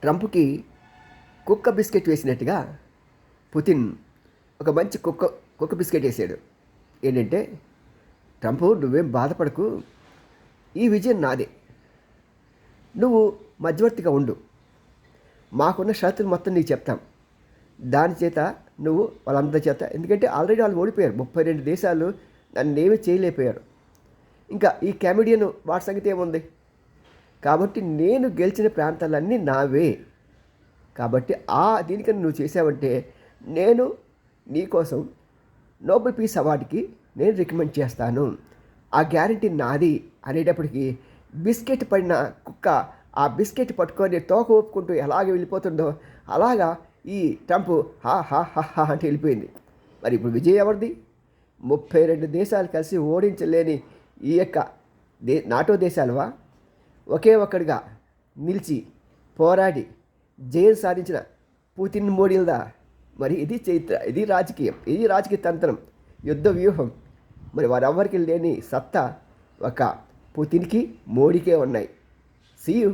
ట్రంప్కి కుక్క బిస్కెట్ వేసినట్టుగా పుతిన్ ఒక మంచి కుక్క కుక్క బిస్కెట్ వేసాడు. ఏంటంటే ట్రంప్ నువ్వేం బాధపడకు. ఈ విజయం నాదే. నువ్వు మధ్యవర్తిగా ఉండు. మాకున్న షరతులు మొత్తం నీకు చెప్తాం. దాని చేత నువ్వు వాళ్ళందరి చేత. ఎందుకంటే ఆల్రెడీ వాళ్ళు ఓడిపోయారు. ముప్పై రెండు దేశాలు నన్ను ఏమీ చేయలేకపోయారు. ఇంకా ఈ కామెడియన్ వాటి సంగతి ఏముంది? కాబట్టి నేను గెలిచిన ప్రాంతాలన్నీ నావే. కాబట్టి ఆ దీనికన్నా నువ్వు చేసావంటే నేను నీకోసం నోబెల్ పీస్ అవార్డుకి నేను రికమెండ్ చేస్తాను. ఆ గ్యారంటీ నాది అనేటప్పటికీ బిస్కెట్ పడిన కుక్క ఆ బిస్కెట్ పట్టుకొని తోక ఊపుకుంటూ ఎలాగ వెళ్ళిపోతుందో అలాగా ఈ ట్రంప్ హా హా హా హా అంటే వెళ్ళిపోయింది. మరి ఇప్పుడు విజయ్ ఎవరిది? ముప్పై రెండు దేశాలు కలిసి ఓడించలేని ఈ యొక్క దే నాటో దేశాలవా? ఒకే ఒక్కడిగా నిలిచి పోరాడి జయం సాధించిన పుతిన్ మోడీలదా? మరి ఇది చైత్ర ఇది రాజకీయం ఇది రాజకీయ తంత్రం యుద్ధ వ్యూహం. మరి వారెవ్వరికి లేని సత్తా ఒక పుతిన్కి మోడీకే ఉన్నాయి. సీయు